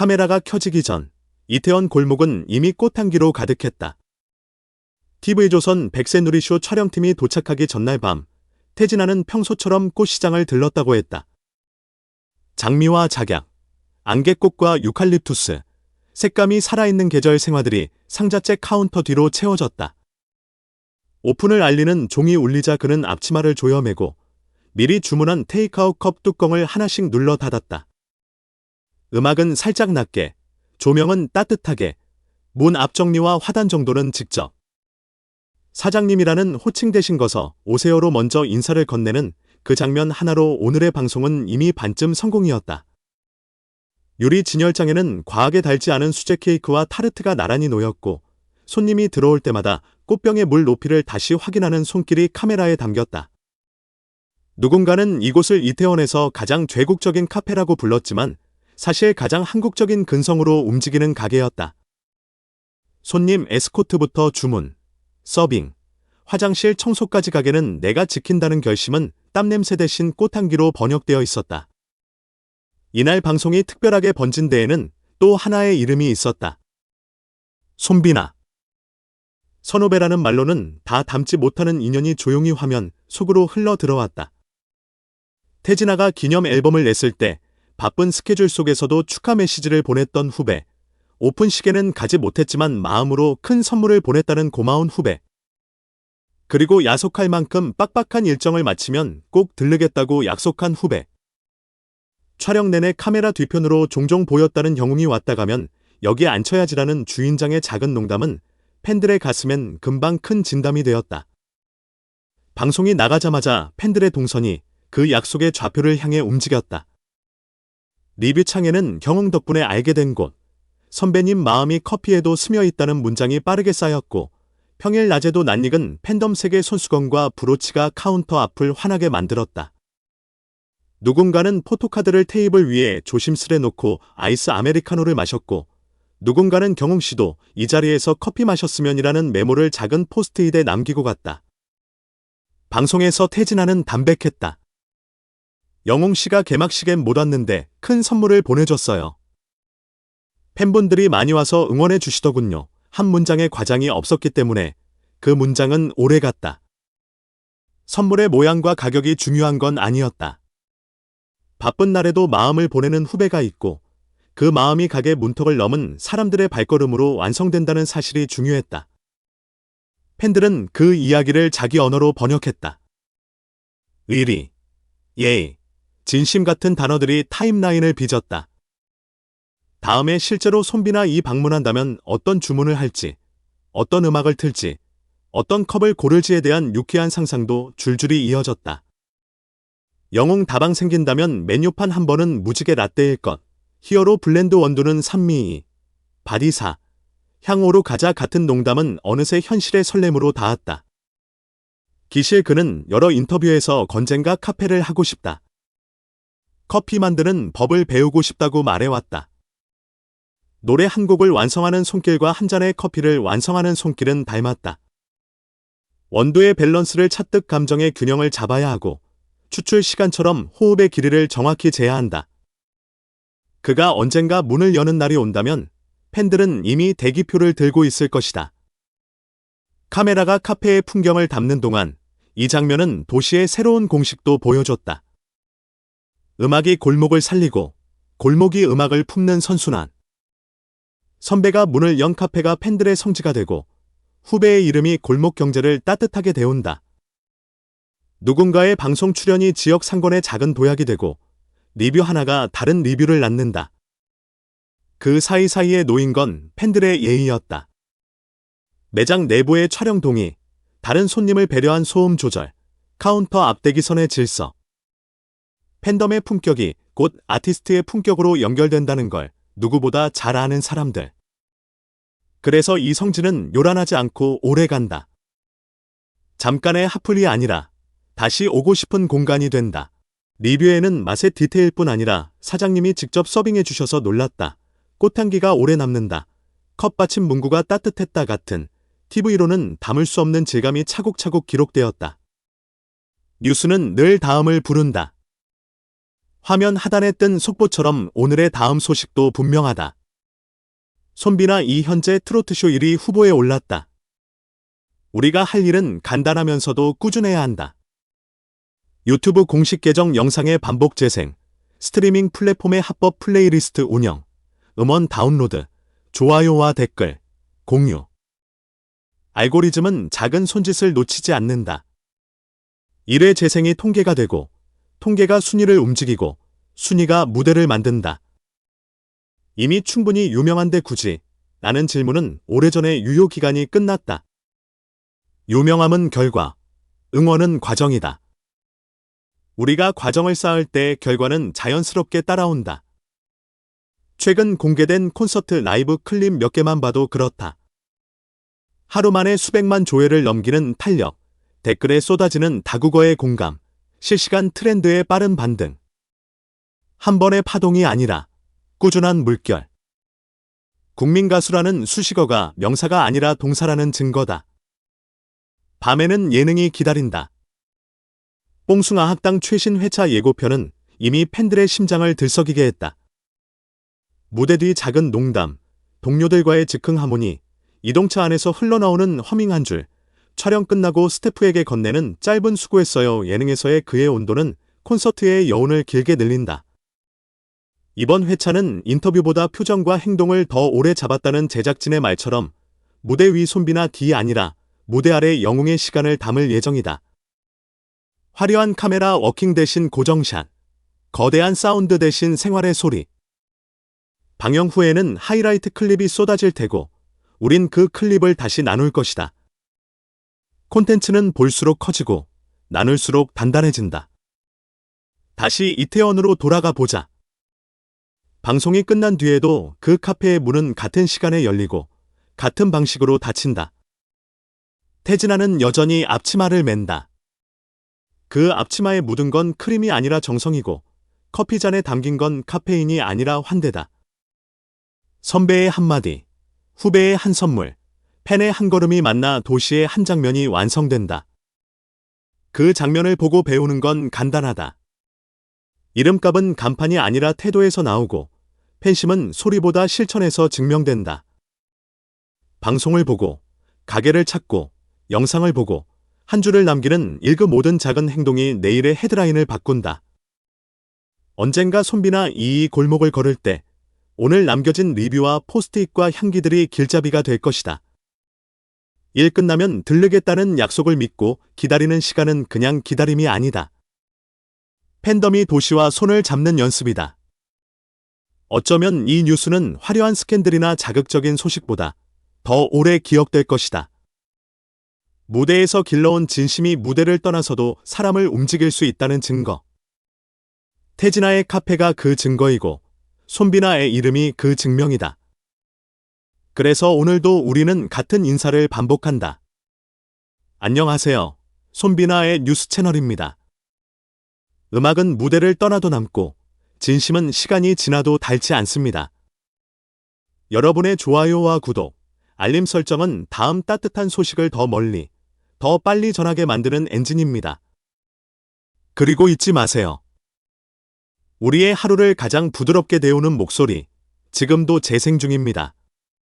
카메라가 켜지기 전 이태원 골목은 이미 꽃향기로 가득했다. TV조선 백세누리쇼 촬영팀이 도착하기 전날 밤 태진아는 평소처럼 꽃시장을 들렀다고 했다. 장미와 작약, 안개꽃과 유칼립투스, 색감이 살아있는 계절 생화들이 상자째 카운터 뒤로 채워졌다. 오픈을 알리는 종이 울리자 그는 앞치마를 조여매고 미리 주문한 테이크아웃 컵 뚜껑을 하나씩 눌러 닫았다. 음악은 살짝 낮게, 조명은 따뜻하게, 문 앞 정리와 화단 정도는 직접. 사장님이라는 호칭 대신 거서 오세요로 먼저 인사를 건네는 그 장면 하나로 오늘의 방송은 이미 반쯤 성공이었다. 유리 진열장에는 과하게 달지 않은 수제 케이크와 타르트가 나란히 놓였고 손님이 들어올 때마다 꽃병의 물 높이를 다시 확인하는 손길이 카메라에 담겼다. 누군가는 이곳을 이태원에서 가장 죄국적인 카페라고 불렀지만 사실 가장 한국적인 근성으로 움직이는 가게였다. 손님 에스코트부터 주문, 서빙, 화장실 청소까지 가게는 내가 지킨다는 결심은 땀냄새 대신 꽃향기로 번역되어 있었다. 이날 방송이 특별하게 번진 데에는 또 하나의 이름이 있었다. 손비나. 선후배라는 말로는 다 담지 못하는 인연이 조용히 화면 속으로 흘러 들어왔다. 태진아가 기념 앨범을 냈을 때 바쁜 스케줄 속에서도 축하 메시지를 보냈던 후배. 오픈식에는 가지 못했지만 마음으로 큰 선물을 보냈다는 고마운 후배. 그리고 야속할 만큼 빡빡한 일정을 마치면 꼭 들르겠다고 약속한 후배. 촬영 내내 카메라 뒤편으로 종종 보였다는 영웅이 왔다 가면 여기에 앉혀야지라는 주인장의 작은 농담은 팬들의 가슴엔 금방 큰 진담이 되었다. 방송이 나가자마자 팬들의 동선이 그 약속의 좌표를 향해 움직였다. 리뷰 창에는 경홍 덕분에 알게 된 곳, 선배님 마음이 커피에도 스며 있다는 문장이 빠르게 쌓였고 평일 낮에도 낯익은 팬덤 세계 손수건과 브로치가 카운터 앞을 환하게 만들었다. 누군가는 포토카드를 테이블 위에 조심스레 놓고 아이스 아메리카노를 마셨고 누군가는 경홍 씨도 이 자리에서 커피 마셨으면이라는 메모를 작은 포스트잇에 남기고 갔다. 방송에서 태진아는 담백했다. 영웅 씨가 개막식엔 못 왔는데 큰 선물을 보내줬어요. 팬분들이 많이 와서 응원해 주시더군요. 한 문장의 과장이 없었기 때문에 그 문장은 오래 갔다. 선물의 모양과 가격이 중요한 건 아니었다. 바쁜 날에도 마음을 보내는 후배가 있고 그 마음이 가게 문턱을 넘은 사람들의 발걸음으로 완성된다는 사실이 중요했다. 팬들은 그 이야기를 자기 언어로 번역했다. 의리, 예의, 진심 같은 단어들이 타임라인을 빚었다. 다음에 실제로 손비나 이 방문한다면 어떤 주문을 할지, 어떤 음악을 틀지, 어떤 컵을 고를지에 대한 유쾌한 상상도 줄줄이 이어졌다. 영웅 다방 생긴다면 메뉴판 한 번은 무지개 라떼일 것, 히어로 블렌드 원두는 산미이, 바디사, 향오로 가자 같은 농담은 어느새 현실의 설렘으로 닿았다. 기실 그는 여러 인터뷰에서 건쟁과 카페를 하고 싶다. 커피 만드는 법을 배우고 싶다고 말해왔다. 노래 한 곡을 완성하는 손길과 한 잔의 커피를 완성하는 손길은 닮았다. 원두의 밸런스를 찰떡 감정의 균형을 잡아야 하고 추출 시간처럼 호흡의 길이를 정확히 재야 한다. 그가 언젠가 문을 여는 날이 온다면 팬들은 이미 대기표를 들고 있을 것이다. 카메라가 카페의 풍경을 담는 동안 이 장면은 도시의 새로운 공식도 보여줬다. 음악이 골목을 살리고 골목이 음악을 품는 선순환. 선배가 문을 연 카페가 팬들의 성지가 되고 후배의 이름이 골목 경제를 따뜻하게 데운다. 누군가의 방송 출연이 지역 상권의 작은 도약이 되고 리뷰 하나가 다른 리뷰를 낳는다. 그 사이사이에 놓인 건 팬들의 예의였다. 매장 내부의 촬영 동의, 다른 손님을 배려한 소음 조절, 카운터 앞대기선의 질서. 팬덤의 품격이 곧 아티스트의 품격으로 연결된다는 걸 누구보다 잘 아는 사람들. 그래서 이 성지는 요란하지 않고 오래 간다. 잠깐의 하플이 아니라 다시 오고 싶은 공간이 된다. 리뷰에는 맛의 디테일뿐 아니라 사장님이 직접 서빙해 주셔서 놀랐다. 꽃향기가 오래 남는다. 컵 받침 문구가 따뜻했다 같은 TV로는 담을 수 없는 질감이 차곡차곡 기록되었다. 뉴스는 늘 다음을 부른다. 화면 하단에 뜬 속보처럼 오늘의 다음 소식도 분명하다. 손비나 이 현재 트로트쇼 1위 후보에 올랐다. 우리가 할 일은 간단하면서도 꾸준해야 한다. 유튜브 공식 계정 영상의 반복 재생, 스트리밍 플랫폼의 합법 플레이리스트 운영, 음원 다운로드, 좋아요와 댓글, 공유. 알고리즘은 작은 손짓을 놓치지 않는다. 1회 재생이 통계가 되고, 통계가 순위를 움직이고, 순위가 무대를 만든다. 이미 충분히 유명한데 굳이 라는 질문은 오래전에 유효 기간이 끝났다. 유명함은 결과, 응원은 과정이다. 우리가 과정을 쌓을 때 결과는 자연스럽게 따라온다. 최근 공개된 콘서트 라이브 클립 몇 개만 봐도 그렇다. 하루 만에 수백만 조회를 넘기는 탄력, 댓글에 쏟아지는 다국어의 공감, 실시간 트렌드의 빠른 반등. 한 번의 파동이 아니라 꾸준한 물결. 국민 가수라는 수식어가 명사가 아니라 동사라는 증거다. 밤에는 예능이 기다린다. 뽕숭아 학당 최신 회차 예고편은 이미 팬들의 심장을 들썩이게 했다. 무대 뒤 작은 농담, 동료들과의 즉흥 하모니, 이동차 안에서 흘러나오는 허밍 한 줄, 촬영 끝나고 스태프에게 건네는 짧은 수고했어요 예능에서의 그의 온도는 콘서트의 여운을 길게 늘린다. 이번 회차는 인터뷰보다 표정과 행동을 더 오래 잡았다는 제작진의 말처럼 무대 위 손비나 뒤 아니라 무대 아래 영웅의 시간을 담을 예정이다. 화려한 카메라 워킹 대신 고정샷, 거대한 사운드 대신 생활의 소리. 방영 후에는 하이라이트 클립이 쏟아질 테고, 우린 그 클립을 다시 나눌 것이다. 콘텐츠는 볼수록 커지고, 나눌수록 단단해진다. 다시 이태원으로 돌아가 보자. 방송이 끝난 뒤에도 그 카페의 문은 같은 시간에 열리고, 같은 방식으로 닫힌다. 태진아는 여전히 앞치마를 맨다. 그 앞치마에 묻은 건 크림이 아니라 정성이고 커피잔에 담긴 건 카페인이 아니라 환대다. 선배의 한마디, 후배의 한 선물, 팬의 한 걸음이 만나 도시의 한 장면이 완성된다. 그 장면을 보고 배우는 건 간단하다. 이름값은 간판이 아니라 태도에서 나오고 팬심은 소리보다 실천에서 증명된다. 방송을 보고, 가게를 찾고, 영상을 보고, 한 줄을 남기는 일그 모든 작은 행동이 내일의 헤드라인을 바꾼다. 언젠가 손비나 이 골목을 걸을 때 오늘 남겨진 리뷰와 포스트잇과 향기들이 길잡이가 될 것이다. 일 끝나면 들르겠다는 약속을 믿고 기다리는 시간은 그냥 기다림이 아니다. 팬덤이 도시와 손을 잡는 연습이다. 어쩌면 이 뉴스는 화려한 스캔들이나 자극적인 소식보다 더 오래 기억될 것이다. 무대에서 길러온 진심이 무대를 떠나서도 사람을 움직일 수 있다는 증거. 태진아의 카페가 그 증거이고 손비나의 이름이 그 증명이다. 그래서 오늘도 우리는 같은 인사를 반복한다. 안녕하세요. 손비나의 뉴스 채널입니다. 음악은 무대를 떠나도 남고 진심은 시간이 지나도 닳지 않습니다. 여러분의 좋아요와 구독, 알림 설정은 다음 따뜻한 소식을 더 멀리, 더 빨리 전하게 만드는 엔진입니다. 그리고 잊지 마세요. 우리의 하루를 가장 부드럽게 데우는 목소리, 지금도 재생 중입니다.